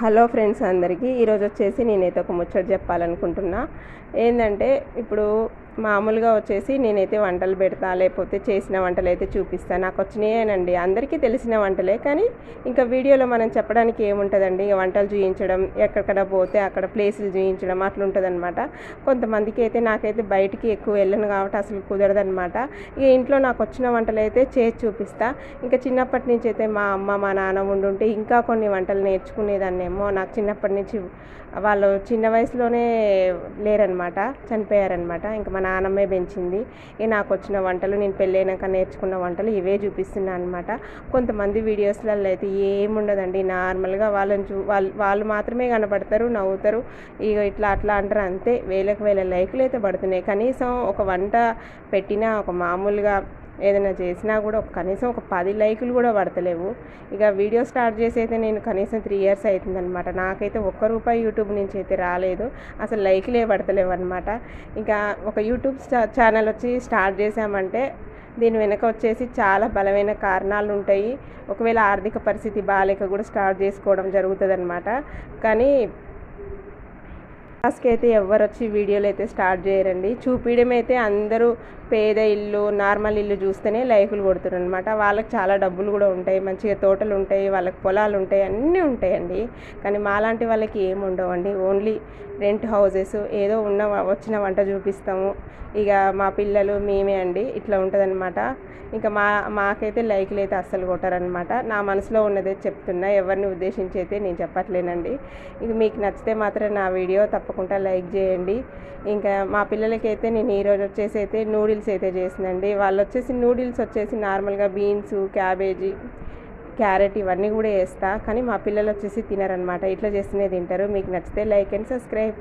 Hello friends అందరికీ ఈరోజు వచ్చేసి నేనైతే ఒక ముచ్చట చెప్పాలనుకుంటున్నా. ఏంటంటే ఇప్పుడు మామూలుగా వచ్చేసి నేనైతే వంటలు పెడతా లేకపోతే చేసిన వంటలు అయితే చూపిస్తాను నాకు వచ్చినాయేనండి. అందరికీ తెలిసిన వంటలే కానీ ఇంకా వీడియోలో మనం చెప్పడానికి ఏముంటుందండి? ఇక వంటలు చూపించడం ఎక్కడికక్కడ పోతే అక్కడ ప్లేసులు చూపించడం అట్లా ఉంటుందన్నమాట కొంతమందికి అయితే నాకైతే బయటికి ఎక్కువ వెళ్ళను కాబట్టి అసలు కుదరదనమాట ఇక ఇంట్లో నాకు వచ్చిన వంటలు అయితే చేసి చూపిస్తా. ఇంకా చిన్నప్పటి నుంచి అయితే మా అమ్మ మా నాన్న ఉండుంటే ఇంకా కొన్ని వంటలు నేర్చుకునేదాన్నేమో. నాకు చిన్నప్పటి నుంచి వాళ్ళు చిన్న వయసులోనే లేరనమాట చనిపోయారనమాట ఇంకా మా నానమ్మే పెంచింది. ఇక నాకు వచ్చిన వంటలు నేను పెళ్ళైనాక నేర్చుకున్న వంటలు ఇవే చూపిస్తున్నాను అనమాట కొంతమంది వీడియోస్లలో అయితే ఏముండదండి. నార్మల్గా వాళ్ళని చూ వాళ్ళు వాళ్ళు మాత్రమే కనపడతారు నవ్వుతారు. ఇక ఇట్లా అట్లా అంటారు అంతే. వేలకు వేల లైకులు అయితే పడుతున్నాయి. కనీసం ఒక వంట పెట్టినా ఒక మామూలుగా ఏదైనా చేసినా కూడా ఒక కనీసం ఒక పది లైకులు కూడా పడతలేవు. ఇక వీడియో స్టార్ట్ చేసి అయితే నేను కనీసం త్రీ ఇయర్స్ అవుతుందనమాట నాకైతే ఒక్క రూపాయి యూట్యూబ్ నుంచి అయితే రాలేదు. అసలు లైకులే పడతలేవు అనమాట ఇంకా ఒక యూట్యూబ్ ఛానల్ వచ్చి స్టార్ట్ చేసామంటే దీని వెనక వచ్చేసి చాలా బలమైన కారణాలు ఉంటాయి. ఒకవేళ ఆర్థిక పరిస్థితి బాగాలేక కూడా స్టార్ట్ చేసుకోవడం జరుగుతుంది కానీ లాస్ట్కి అయితే ఎవరు వచ్చి వీడియోలు అయితే స్టార్ట్ చేయరండి. చూపించడం అయితే అందరూ పేద ఇల్లు నార్మల్ ఇల్లు చూస్తేనే లైఫ్లు కొడుతున్నారు అనమాట వాళ్ళకి చాలా డబ్బులు కూడా ఉంటాయి మంచిగా తోటలు ఉంటాయి వాళ్ళకి పొలాలు ఉంటాయి అన్నీ ఉంటాయండి. కానీ మాలాంటి వాళ్ళకి ఏమి ఉండవండి. ఓన్లీ రెంట్ హౌసెస్ ఏదో ఉన్న వచ్చిన వంట చూపిస్తాము. ఇక మా పిల్లలు మేమే అండి. ఇట్లా ఉంటుందన్నమాట. ఇంకా మా మాకైతే లైక్లు అయితే అస్సలు కొట్టారనమాట నా మనసులో ఉన్నదే చెప్తున్నా. ఎవరిని ఉద్దేశించి అయితే నేను చెప్పట్లేనండి. ఇక మీకు నచ్చితే మాత్రం నా వీడియో తప్పకుండా తప్పకుండా లైక్ చేయండి. ఇంకా మా పిల్లలకైతే నేను ఈరోజు వచ్చేసి అయితే నూడిల్స్ అయితే చేసిందండి. వాళ్ళు వచ్చేసి నూడిల్స్ వచ్చేసి నార్మల్గా బీన్స్ క్యాబేజీ క్యారెట్ ఇవన్నీ కూడా వేస్తా. కానీ మా పిల్లలు వచ్చేసి తినరనమాట ఇట్లా చేస్తేనే తింటారు. మీకు నచ్చితే లైక్ అండ్ సబ్స్క్రైబ్.